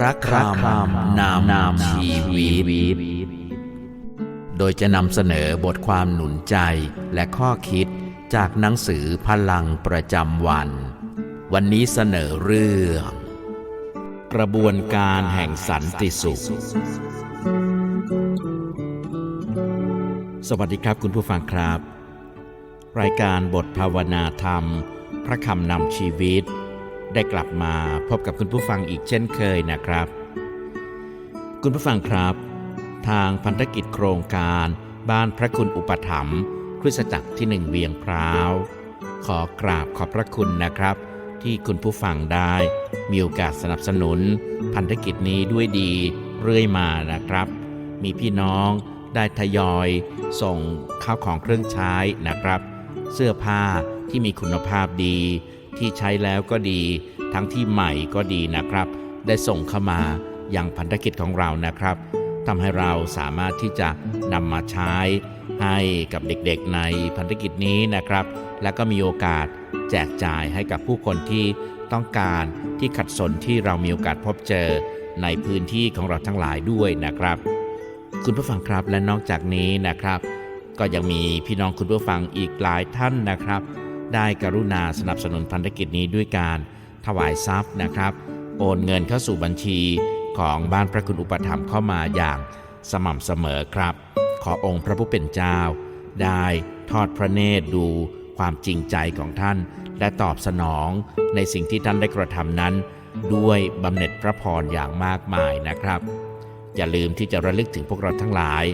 พระคำนามนามชีวิต โดยจะนำเสนอบทความหนุนใจและข้อคิดจากหนังสือพลังประจำวัน วันนี้เสนอเรื่อง กระบวนการแห่งสันติสุข สวัสดีครับคุณผู้ฟังครับ รายการบทภาวนาธรรม พระคำนำชีวิต ได้กลับมาพบกับคุณผู้ฟังอีกเช่นเคยนะครับ คุณผู้ฟังครับ ทางพันธกิจโครงการบ้านพระคุณอุปถัมภ์คริสตจักรที่หนึ่งเวียงพร้าว ขอกราบขอบพระคุณนะครับ ที่คุณผู้ฟังได้ มีโอกาสสนับสนุน พันธกิจนี้ด้วยดีเรื่อยมานะครับ มีพี่น้องได้ทยอยส่งข้าวของเครื่องใช้นะครับ เสื้อผ้าที่มีคุณภาพดี ที่ใช้แล้วก็ดี ทั้งที่ใหม่ก็ดีนะครับ ได้ส่งเข้ามาอย่างพันธกิจของเรานะครับทำให้เราสามารถที่จะนำมาใช้ ให้กับเด็กๆในพันธกิจนี้นะครับ และก็มีโอกาสแจกจ่ายให้กับผู้คนที่ต้องการที่ขัดสนที่เรามีโอกาสพบเจอในพื้นที่ของเราทั้งหลายด้วยนะครับ คุณผู้ฟังครับและนอกจากนี้นะครับ ก็ยังมีพี่น้องคุณผู้ฟังอีกหลายท่านนะครับ ได้กรุณาสนับสนุนพันธกิจนี้ด้วยการถวายทรัพย์นะครับ โอนเงินเข้าสู่บัญชีของบ้านพระคุณอุปถัมภ์เข้ามาอย่างสม่ำเสมอครับ ขอองค์พระผู้เป็นเจ้า ได้ทอดพระเนตรดูความจริงใจของท่าน และตอบสนองในสิ่งที่ท่านได้กระทำนั้น ด้วยบำเหน็จพระพรอย่างมากมายนะครับ อย่าลืมที่จะระลึกถึงพวกเราทั้งหลาย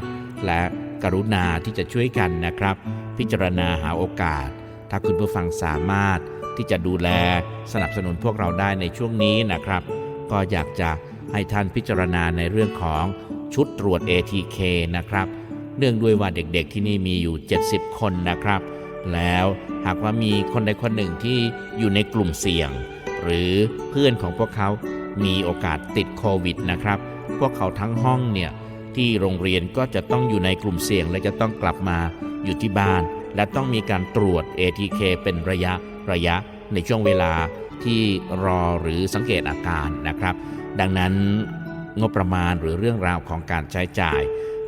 และกรุณาที่จะช่วยกันนะครับ พิจารณาหาโอกาส ถ้าคุณผู้ฟังสามารถที่จะดูแลสนับสนุนพวกเราได้ในช่วงนี้นะครับ ก็อยากจะให้ท่านพิจารณาในเรื่องของชุดตรวจ ATK นะครับ เนื่องด้วยว่าเด็กๆที่นี่มีอยู่ 70 คนนะครับ แล้วหากว่ามีคนใดคนหนึ่งที่อยู่ในกลุ่มเสี่ยง หรือเพื่อนของพวกเขามีโอกาสติดโควิดนะครับ พวกเขาทั้งห้องเนี่ยที่โรงเรียนก็จะต้องอยู่ในกลุ่มเสี่ยงและจะต้องกลับมาอยู่ที่บ้าน และต้องมีการตรวจ ATK เป็นระยะระยะในช่วงเวลาที่รอหรือสังเกตอาการนะครับ ดังนั้นงบประมาณหรือเรื่องราวของการใช้จ่าย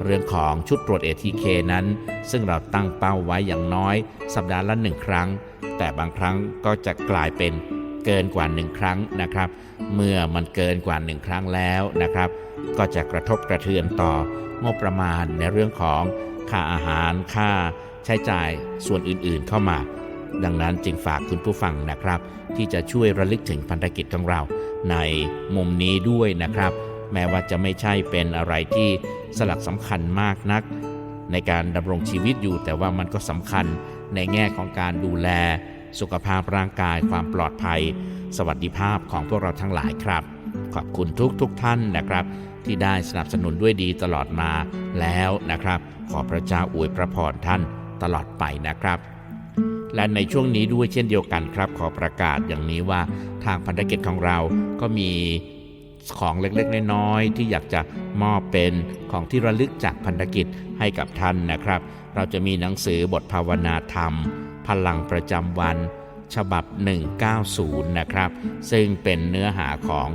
เรื่องของชุดตรวจ ATK นั้น ซึ่งเราตั้งเป้าไว้อย่างน้อย สัปดาห์ละหนึ่งครั้ง แต่บางครั้งก็จะกลายเป็นเกินกว่าหนึ่งครั้งนะครับ เมื่อมันเกินกว่าหนึ่งครั้งแล้วนะครับ ก็จะกระทบกระเทือนต่องบประมาณในเรื่องของค่าอาหารค่า ใช้จ่ายส่วนอื่นๆเข้ามา ดังนั้นจึงฝากคุณผู้ฟังนะครับ ที่จะช่วยระลึกถึงพันธกิจของเรา ในมุมนี้ด้วยนะครับ แม้ว่าจะไม่ใช่เป็นอะไรที่สลักสำคัญมากนัก ในการดำรงชีวิตอยู่ แต่ว่ามันก็สำคัญในแง่ของการดูแล สุขภาพร่างกายความปลอดภัย สวัสดิภาพของพวกเราทั้งหลายครับ ขอบคุณทุกทุกท่านนะครับ ที่ได้สนับสนุนด้วยดีตลอดมาแล้วนะครับ ขอพระเจ้าอวยพระพรท่าน ตลอดไปนะครับ และในช่วงนี้ด้วยเช่นเดียวกันครับ ขอประกาศอย่างนี้ว่าทางพันธกิจของเราก็มีของเล็กๆ น้อยๆที่อยากจะมอบเป็นของที่ระลึกจากพันธกิจให้กับท่านนะครับ เราจะมีหนังสือบทภาวนาธรรม พลังประจำวันฉบับ 190 นะครับ ซึ่งเป็นเนื้อหาของ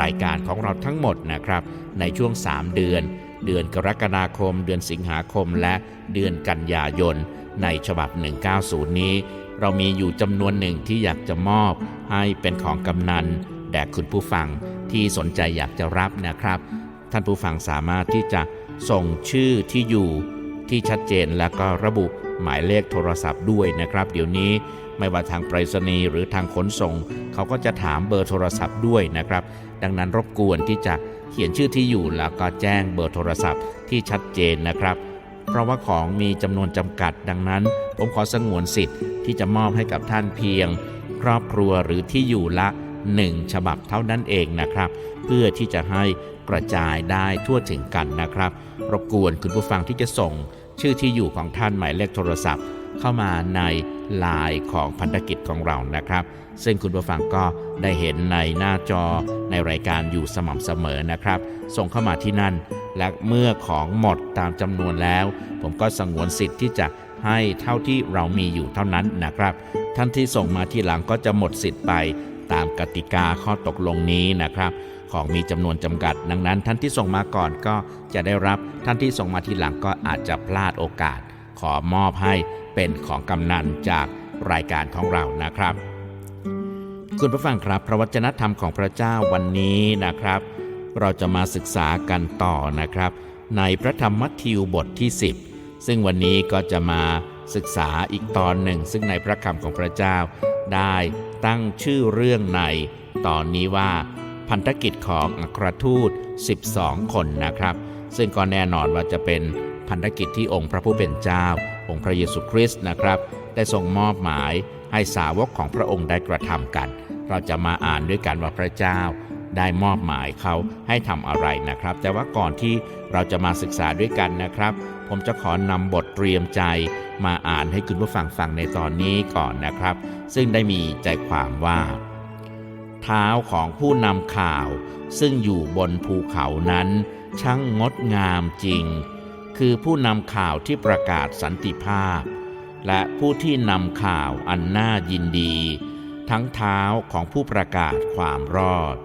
รายการของเราทั้งหมดนะครับ ในช่วง 3 เดือน เดือนกรกฎาคม เดือนสิงหาคมและเดือนกันยายน ในฉบับ 190 นี้ เรามีอยู่จำนวนหนึ่งที่อยากจะมอบ ให้เป็นของกำนันแด่คุณผู้ฟังที่สนใจอยากจะรับนะครับ ท่านผู้ฟังสามารถที่จะส่งชื่อที่อยู่ที่ชัดเจนแล้วก็ระบุหมายเลขโทรศัพท์ด้วยนะครับ เดี๋ยวนี้ไม่ว่าทางไปรษณีย์หรือทางขนส่ง เขาก็จะถามเบอร์โทรศัพท์ด้วยนะครับ ดังนั้นรบกวนที่จะ เขียนชื่อที่อยู่แล้วก็แจ้งเบอร์โทรศัพท์ที่ชัดเจนนะครับ เพราะว่าของมีจำนวนจำกัดดังนั้น ผมขอสงวนสิทธิ์ที่จะมอบให้กับท่านเพียง ครอบครัวหรือที่อยู่ละ1ฉบับเท่านั้นเองนะครับ เพื่อที่จะให้กระจายได้ทั่วถึงกันนะครับ รบกวนคุณผู้ฟังที่จะส่งชื่อที่อยู่ของท่านหมายเลขโทรศัพท์ เข้ามาในลน์ของพันธกิจของเรานะครับ ซึ่งคุณผู้ฟังก็ได้เห็นในหน้าจอในรายการอยู่สม่ำเสมอนะครับ ส่งเข้ามาที่นั่น และเมื่อของหมดตามจำนวนแล้ว ผมก็สงวนสิทธิ์ที่จะให้เท่าที่เรามีอยู่เท่านั้นนะครับ ท่านที่ส่งมาทีหลังก็จะหมดสิทธิ์ไปตามกติกาข้อตกลงนี้นะครับ ของมีจำนวนจำกัด ดังนั้น ท่านที่ส่งมาก่อนก็จะได้รับ ท่านที่ส่งมาทีหลังก็อาจจะพลาดโอกาส ขอมอบให้ เป็นของกำนันจากรายการของเรานะครับ คุณผู้ฟังครับ พระวจนะธรรมของพระเจ้าวันนี้นะครับ เราจะมาศึกษากันต่อนะครับ ในพระธรรมมัทธิวบทที่ 10 ซึ่งวันนี้ก็จะมาศึกษาอีกตอนหนึ่ง ซึ่งในพระคำของพระเจ้า ได้ตั้งชื่อเรื่องในตอนนี้ว่า พันธกิจของอัครทูต 12 คนนะครับ ซึ่งก็แน่นอนว่าจะเป็นพันธกิจที่องค์พระผู้เป็นเจ้า องค์พระเยซูคริสต์นะครับ ได้ทรงมอบหมายให้สาวกของพระองค์ได้กระทำกัน เราจะมาอ่านด้วยกันว่าพระเจ้า ได้มอบหมายเขาให้ทำอะไรนะครับ แต่ว่าก่อนที่เราจะมาศึกษาด้วยกันนะครับ ผมจะขอนำบทเตรียมใจมาอ่านให้คุณผู้ฟังฟังในตอนนี้ก่อนนะครับ ซึ่งได้มีใจความว่า เท้าของผู้นำข่าว ซึ่งอยู่บนภูเขานั้น ช่างงดงามจริง คือผู้นำข่าวที่ประกาศสันติภาพ และผู้ที่นำข่าวอันน่ายินดี ทั้งเท้าของผู้ประกาศความรอด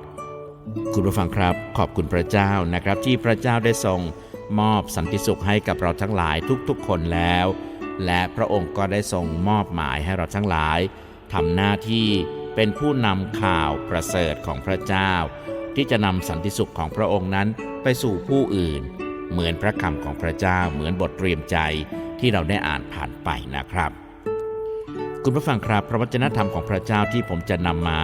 คุณผู้ฟังครับ ขอบคุณพระเจ้านะครับที่พระเจ้าได้ทรงมอบสันติสุขให้กับเราทั้งหลายทุกๆ คนแล้ว และพระองค์ก็ได้ทรงมอบหมายให้เราทั้งหลายทำหน้าที่เป็นผู้นำข่าวประเสริฐของพระเจ้า ที่จะนำสันติสุขของพระองค์นั้นไปสู่ผู้อื่น เหมือนพระคำของพระเจ้าเหมือนบทเตรียมใจที่เราได้อ่านผ่านไปนะครับ คุณผู้ฟังครับพระวจนะธรรมของพระเจ้าที่ผมจะนำมา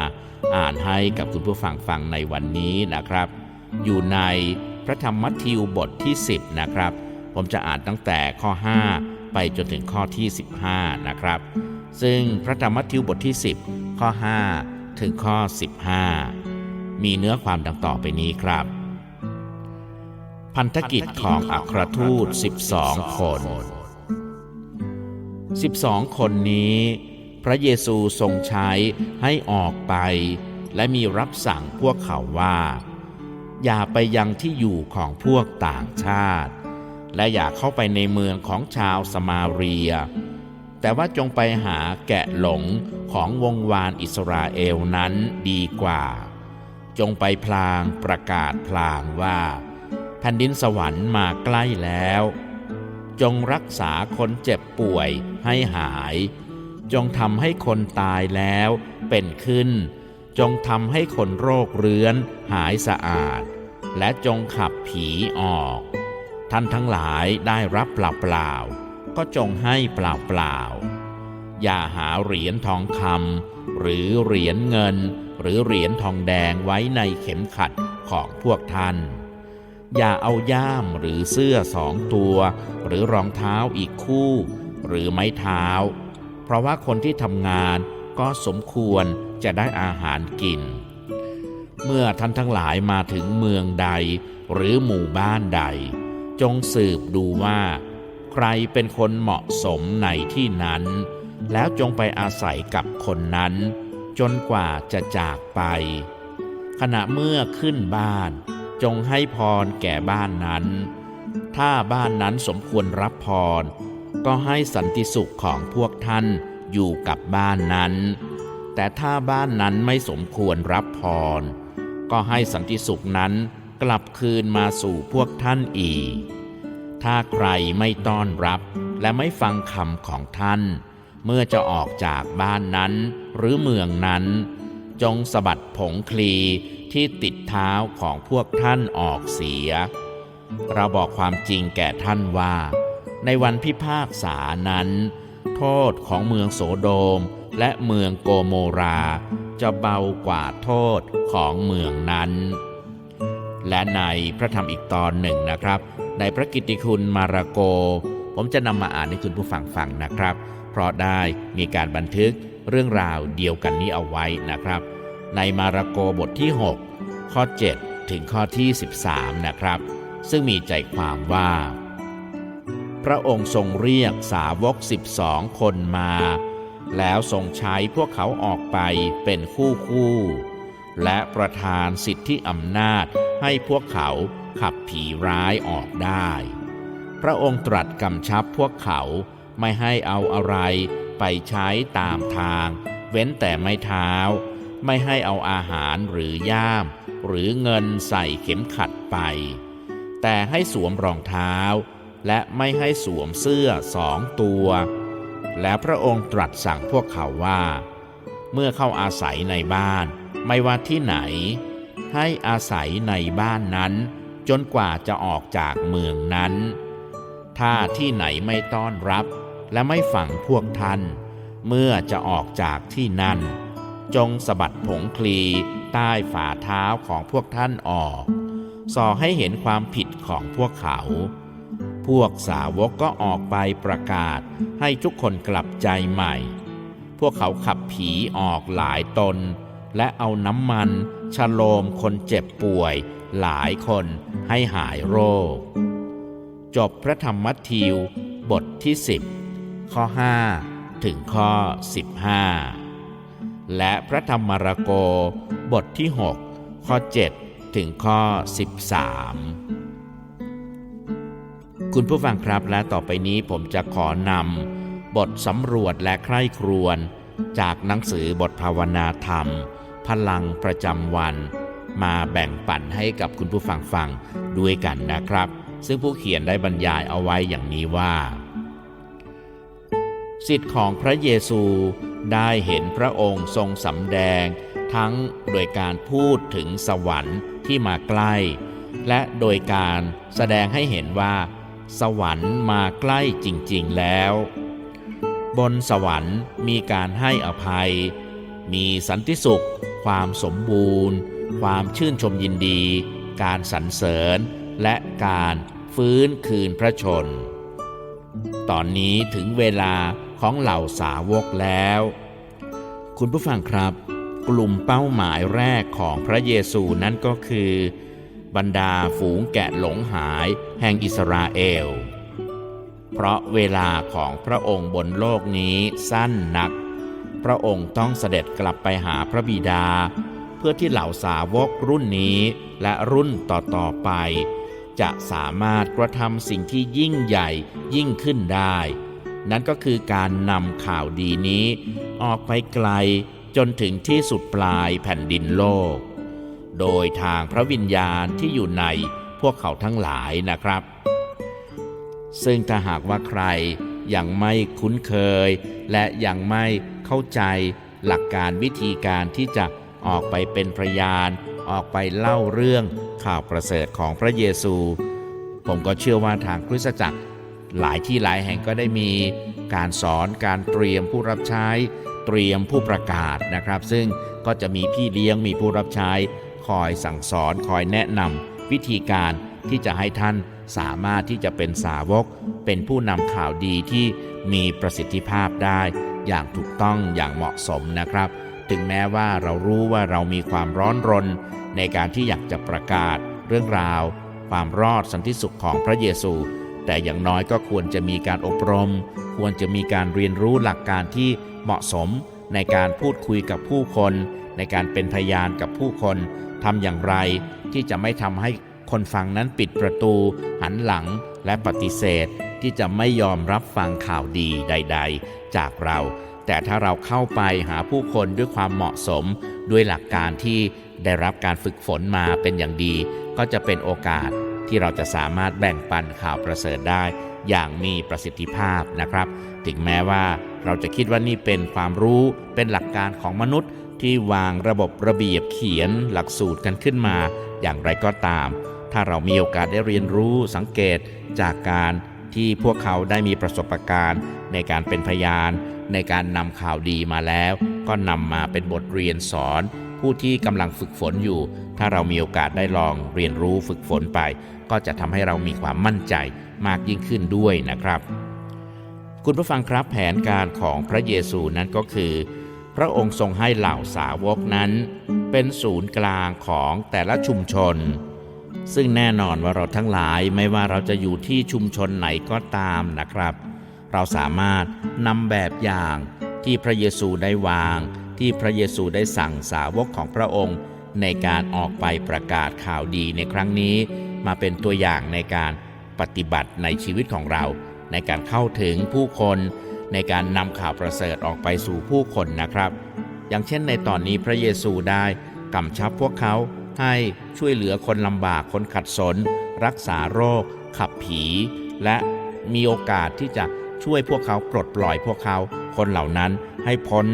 อ่านให้กับคุณผู้ฟังฟังในวันนี้นะครับ อยู่ในพระธรรมมัทธิวบทที่ 10 นะครับ ผมจะอ่านตั้งแต่ข้อ 5 ไปจนถึงข้อที่ 15 นะครับ ซึ่งพระธรรมมัทธิวบทที่ 10 ข้อ 5 ถึงข้อ 15 มีเนื้อความดังต่อไปนี้ครับ พันธกิจของอัครทูต 12 คน 12 คนนี้ พระเยซูทรงใช้ให้ออกไป และมีรับสั่งพวกเขาว่า อย่าไปยังที่อยู่ของพวกต่างชาติ และอย่าเข้าไปในเมืองของชาวสมาเรีย แต่ว่าจงไปหาแกะหลงของวงวานอิสราเอลนั้นดีกว่า จงไปพลางประกาศพลางว่า ผ่นดินสวรรค์มาใกล้แล้ว จงรักษาคนเจ็บป่วยให้หาย จงทำให้คนตายแล้วเป็นขึ้น จงทำให้คนโรคเรื้อนหายสะอาด และจงขับผีออก ท่านทั้งหลายได้รับเปล่าๆก็จงให้เปล่าๆอย่าหาเหรียญทองคำหรือเหรียญเงิน หรือเหรียญทองแดงไว้ในเข็มขัดของพวกท่าน อย่าเอาย่ามหรือเสื้อสองตัว หรือรองเท้าอีกคู่ หรือไม้เท้า เพราะว่าคนที่ทำงานก็สมควรจะได้อาหารกิน เมื่อท่านทั้งหลายมาถึงเมืองใด หรือหมู่บ้านใด จงสืบดูว่า ใครเป็นคนเหมาะสมในที่นั้น แล้วจงไปอาศัยกับคนนั้น จนกว่าจะจากไป ขณะเมื่อขึ้นบ้าน จงให้พรแก่บ้านนั้น ถ้าบ้านนั้นสมควรรับพร ก็ให้สันติสุขของพวกท่านอยู่กับบ้านนั้น แต่ถ้าบ้านนั้นไม่สมควรรับพร ก็ให้สันติสุขนั้นกลับคืนมาสู่พวกท่านอีก ถ้าใครไม่ต้อนรับและไม่ฟังคำของท่าน เมื่อจะออกจากบ้านนั้นหรือเมืองนั้น จงสะบัดผงคลี ที่ติดเท้าของพวกท่านออกเสีย เราบอกความจริงแก่ท่านว่า ในวันพิพากษานั้น โทษของเมืองโสโดมและเมืองโกโมรา จะเบากว่าโทษของเมืองนั้น และในพระธรรมอีกตอนหนึ่งนะครับ ในพระกิตติคุณมาระโก ผมจะนำมาอ่านให้คุณผู้ฟังฟังนะครับ เพราะได้มีการบันทึกเรื่องราวเดียวกันนี้เอาไว้นะครับ ในมาระโกบทที่ 6 ข้อ 7 ถึงข้อที่ 13 นะครับ ซึ่งมีใจความว่า พระองค์ทรงเรียกสาวก 12 คนมา แล้วทรงใช้พวกเขาออกไปเป็นคู่คู่ และประทานสิทธิอำนาจให้พวกเขาขับผีร้ายออกได้ พระองค์ตรัสกำชับพวกเขาไม่ให้เอาอะไรไปใช้ตามทาง เว้นแต่ไม้เท้า ไม่ให้เอาอาหารหรือย่าม หรือเงินใส่เข็มขัดไป แต่ให้สวมรองเท้า และไม่ให้สวมเสื้อสองตัว และพระองค์ตรัสสั่งพวกเขาว่า เมื่อเข้าอาศัยในบ้าน ไม่ว่าที่ไหน ให้อาศัยในบ้านนั้น จนกว่าจะออกจากเมืองนั้น ถ้าที่ไหนไม่ต้อนรับและไม่ฝังพวกท่าน เมื่อจะออกจากที่นั่น จงสะบัดผงคลี ใต้ฝ่าเท้าของพวกท่านออก ส่อให้เห็นความผิดของพวกเขา พวกสาวกก็ออกไปประกาศให้ทุกคนกลับใจใหม่ พวกเขาขับผีออกหลายตน และเอาน้ำมันชโลมคนเจ็บป่วย หลายคนให้หายโรค จบพระธรรมมัทธิวบทที่ 10 ข้อ 5 ถึงข้อ 15 และพระธรรมารโกบทที่ 6 ข้อ 7 ถึงข้อ 13 คุณผู้ฟังครับและต่อไปนี้ผมจะขอนำบทสำรวจและใคร่ครวญจากหนังสือบทภาวนาธรรม พลังประจำวัน มาแบ่งปันให้กับคุณผู้ฟังฟังด้วยกันนะครับ ซึ่งผู้เขียนได้บรรยายเอาไว้อย่างนี้ว่าสิทธิ์ของพระเยซู ได้เห็นพระองค์ทรงสำแดง ทั้งโดยการพูดถึงสวรรค์ที่มาใกล้ และโดยการแสดงให้เห็นว่า สวรรค์มาใกล้จริงๆแล้ว บนสวรรค์มีการให้อภัย มีสันติสุข ความสมบูรณ์ ความชื่นชมยินดี การสรรเสริญ และการฟื้นคืนพระชน ตอนนี้ถึงเวลา ของเหล่าสาวกแล้ว คุณผู้ฟังครับ กลุ่มเป้าหมายแรกของพระเยซูนั้นก็คือ บรรดาฝูงแกะหลงหายแห่งอิสราเอล เพราะเวลาของพระองค์บนโลกนี้สั้นนัก พระองค์ต้องเสด็จกลับไปหาพระบิดา เพื่อที่เหล่าสาวกรุ่นนี้และรุ่นต่อๆไปจะสามารถกระทำสิ่งที่ยิ่งใหญ่ยิ่งขึ้นได้ นั่นก็คือการนำข่าวดีนี้ ออกไปไกลจนถึงที่สุดปลายแผ่นดินโลก โดยทางพระวิญญาณที่อยู่ในพวกเขาทั้งหลายนะครับ ซึ่งถ้าหากว่าใครยังไม่คุ้นเคย และยังไม่เข้าใจหลักการวิธีการที่จะออกไปเป็นพยาน ออกไปเล่าเรื่องข่าวประเสริฐของพระเยซู ผมก็เชื่อว่าทางคริสตจักร หลายที่หลายแห่งก็ได้มีการสอนการเตรียมผู้รับใช้เตรียมผู้ประกาศนะครับ ซึ่งก็จะมีพี่เลี้ยงมีผู้รับใช้ คอยสั่งสอนคอยแนะนำวิธีการที่จะให้ท่านสามารถที่จะเป็นสาวก เป็นผู้นำข่าวดีที่มีประสิทธิภาพได้ อย่างถูกต้องอย่างเหมาะสมนะครับ ถึงแม้ว่าเรารู้ว่าเรามีความร้อนรน ในการที่อยากจะประกาศเรื่องราว ความรอดสันติสุขของพระเยซู แต่อย่างน้อยก็ควรจะมีการอบรม ควรจะมีการเรียนรู้หลักการที่เหมาะสม ในการพูดคุยกับผู้คน ในการเป็นพยานกับผู้คนทำอย่างไร ที่จะไม่ทำให้คนฟังนั้นปิดประตู หันหลังและปฏิเสธ ที่จะไม่ยอมรับฟังข่าวดีใด ๆ จากเรา แต่ถ้าเราเข้าไปหาผู้คนด้วยความเหมาะสม ด้วยหลักการที่ได้รับการฝึกฝนมาเป็นอย่างดี ก็จะเป็นโอกาส ที่เราจะสามารถแบ่งปันข่าวประเสริฐได้อย่างมีประสิทธิภาพนะครับ ถึงแม้ว่าเราจะคิดว่านี่เป็นความรู้เป็นหลักการของมนุษย์ ที่วางระบบระเบียบเขียนหลักสูตรกันขึ้นมา อย่างไรก็ตาม ถ้าเรามีโอกาสได้เรียนรู้สังเกตจากการที่พวกเขาได้มีประสบการณ์ในการเป็นพยาน ในการนำข่าวดีมาแล้ว ก็นำมาเป็นบทเรียนสอน ผู้ที่กำลังฝึกฝนอยู่ ถ้าเรามีโอกาสได้ลองเรียนรู้ฝึกฝนไป ก็จะทำให้เรามีความมั่นใจมากยิ่งขึ้นด้วยนะครับ คุณผู้ฟังครับแผนการของพระเยซูนั้นก็คือ พระองค์ทรงให้เหล่าสาวกนั้น เป็นศูนย์กลางของแต่ละชุมชน ซึ่งแน่นอนว่าเราทั้งหลายไม่ว่าเราจะอยู่ที่ชุมชนไหนก็ตามนะครับ เราสามารถนำแบบอย่างที่พระเยซูได้วาง ที่พระเยซูได้สั่งสาวกของพระองค์ในการออกไปประกาศข่าวดีในครั้งนี้ มาเป็นตัวอย่างในการปฏิบัติในชีวิตของเรา ในการเข้าถึงผู้คนในการนำข่าวประเสริฐออกไปสู่ผู้คนนะครับ อย่างเช่นในตอนนี้พระเยซูได้กำชับพวกเขาให้ช่วยเหลือคนลำบากคนขัดสน รักษาโรค ขับผี และมีโอกาสที่จะช่วยพวกเขาปลดปล่อยพวกเขาคนเหล่านั้นให้พ้น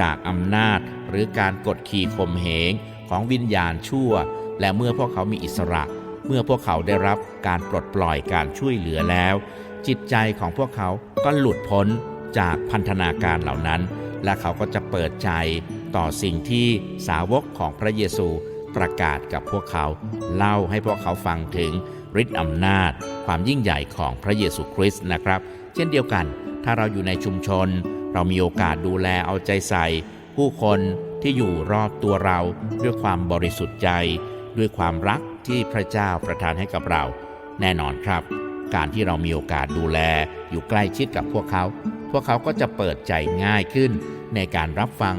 จากอำนาจ หรือการกดขี่ข่มเหงของวิญญาณชั่ว และเมื่อพวกเขามีอิสระ เมื่อพวกเขาได้รับการปลดปล่อยการช่วยเหลือแล้ว จิตใจของพวกเขาก็หลุดพ้นจากพันธนาการเหล่านั้น และเขาก็จะเปิดใจต่อสิ่งที่สาวกของพระเยซูประกาศกับพวกเขา เล่าให้พวกเขาฟังถึงฤทธิ์อำนาจ ความยิ่งใหญ่ของพระเยซูคริสต์นะครับ เช่นเดียวกัน ถ้าเราอยู่ในชุมชน เรามีโอกาสดูแลเอาใจใส่ ผู้คนที่อยู่รอบตัวเราด้วยความบริสุทธิ์ใจ ด้วยความรัก ที่พระเจ้าประทานให้กับเรา แน่นอนครับ การที่เรามีโอกาสดูแล อยู่ใกล้ชิดกับพวกเขา พวกเขาก็จะเปิดใจง่ายขึ้น ในการรับฟัง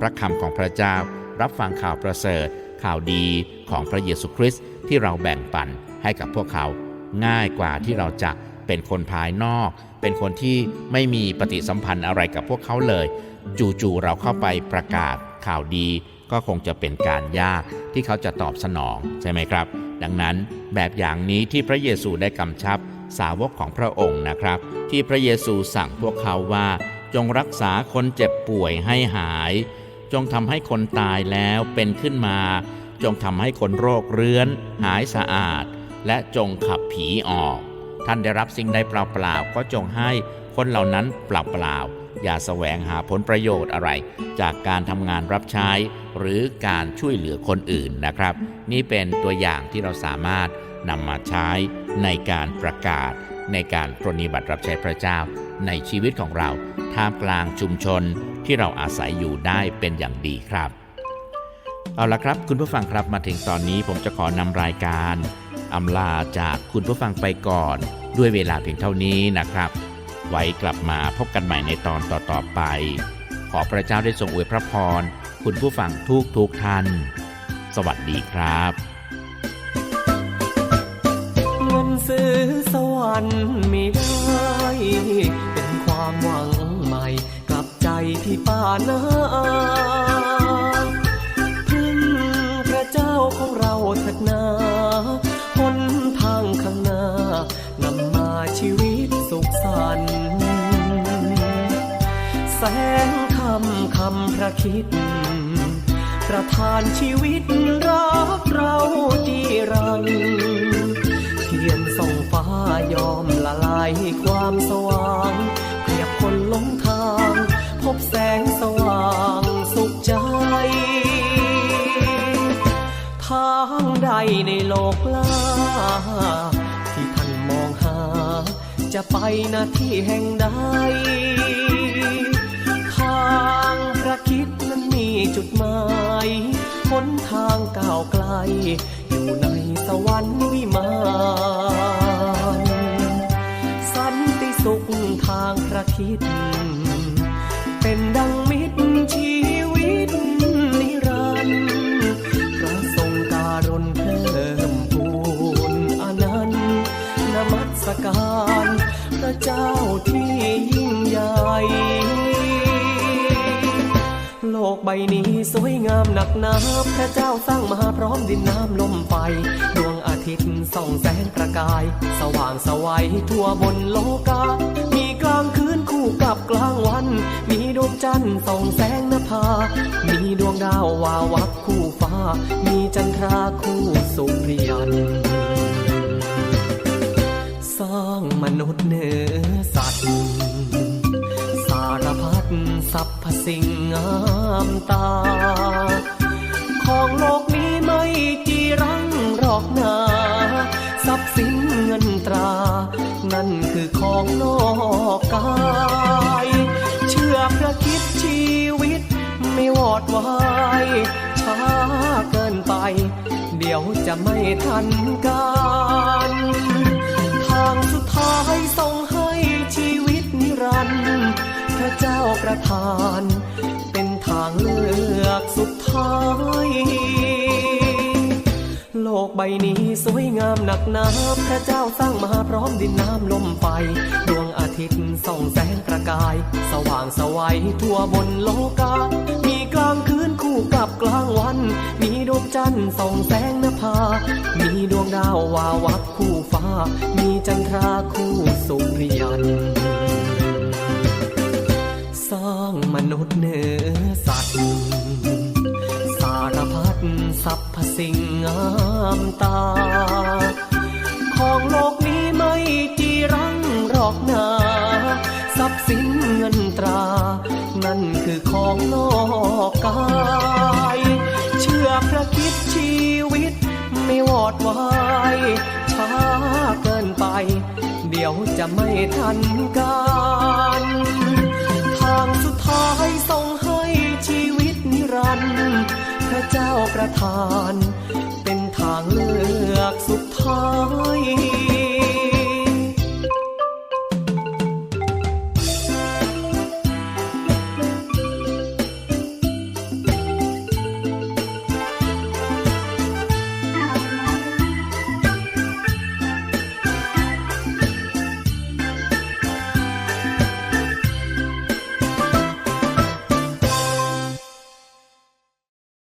พระคำของพระเจ้า รับฟังข่าวประเสริฐ ข่าวดีของพระเยซูคริสต์ที่เราแบ่งปันให้กับพวกเขา ง่ายกว่าที่เราจะเป็นคนภายนอก เป็นคนที่ไม่มีปฏิสัมพันธ์อะไรกับพวกเขาเลย จู่ๆเราเข้าไปประกาศข่าวดี ก็คงจะเป็นการยากที่เขาจะตอบสนองใช่ไหมครับ ดังนั้นแบบอย่างนี้ที่พระเยซูได้กำชับสาวกของพระองค์นะครับ ที่พระเยซูสั่งพวกเขาว่า จงรักษาคนเจ็บป่วยให้หาย จงทำให้คนตายแล้วเป็นขึ้นมา จงทำให้คนโรคเรื้อน หายสะอาด และจงขับผีออก ท่านได้รับสิ่งใดเปล่าๆก็จงให้คนเหล่านั้นเปล่าๆ อย่าแสวงหาผลประโยชน์อะไร จากการทำงานรับใช้ หรือการช่วยเหลือคนอื่นนะครับ นี่เป็นตัวอย่างที่เราสามารถนำมาใช้ในการประกาศ ในการปรนนิบัติรับใช้พระเจ้า ในชีวิตของเราท่ามกลางชุมชนที่เราอาศัยอยู่ได้เป็นอย่างดีครับ เอาละครับ คุณผู้ฟังครับมาถึงตอนนี้ผมจะขอนำรายการอำลาจากคุณผู้ฟังไปก่อน ด้วยเวลาเพียงเท่านี้นะครับ ไว้กลับมาพบกันใหม่ในตอนต่อๆไป ขอพระเจ้าได้ทรงอวยพระพร คุณผู้ฟังทุกทุกท่าน สวัสดีครับเงินซื้อสวรรค์มีได้ เป็นความหวังใหม่กลับใจพี่ป้านา แสงคำคำพระคิด ประทานชีวิตรักเราจีรัง เทียนส่องฟ้ายอมละลายความสว่างเปรียบคนหลงทาง พบแสงสว่างสุขใจ ทางใดในโลกล่าที่ท่านมองหา จะไปนาที่แห่งใดางพระคิดนั้นมีจุดหมายหนทางก้าวไกล อยู่ในสวรรค์วิมานสันติสุขทางพระคิด ใบนี้สวยงามหนักหนาพระเจ้าสร้างมาพร้อมดินน้ำลมไฟ ดวงอาทิตย์ส่องแสงประกาย สว่างสวัยทั่วบนโลกา มีกลางคืนคู่กับกลางวัน มีดวงจันทร์ส่องแสงนภา มีดวงดาววาววับคู่ฟ้า มีจันทราคู่สุริยันสร้างมนุษย์เหนือสัตว์ สรรพสิ่งงามตา ของโลกนี้ไม่จีรังหรอกนาทรัพย์สินเงินตรา นั่นคือของนอกกาย เชื่อพระคิดชีวิตไม่วอดวายช้าเกินไป เดี๋ยวจะไม่ทันการทางสุดท้ายส่งให้ชีวิตนิรันดร์ พระเจ้าประทาน เป็นทางเลือกสุดท้าย โลกใบนี้สวยงามหนักหนาพระเจ้าสร้างมาพร้อมดินน้ำลมไฟ ดวงอาทิตย์ส่องแสงประกาย สว่างสวัยทั่วบนโลกา มีกลางคืนคู่กับกลางวัน มีดวงจันทร์ส่องแสงนภา มีดวงดาววาวับคู่ฟ้า มีจันทราคู่สุริยัน สร้างมนุษย์เหนือสัตว์ สารพัดสรรพสิ่งงามตา ของโลกนี้ไม่จีรังหรอกนาทรัพย์สินเงินตรา นั่นคือของนอกกาย เชื่อพระคิดชีวิตไม่วอดวายช้าเกินไป เดี๋ยวจะไม่ทันการ ขอให้ทรงให้ชีวิตนิรันดร์พระเจ้าประทาน เป็นทางเลือกสุดท้าย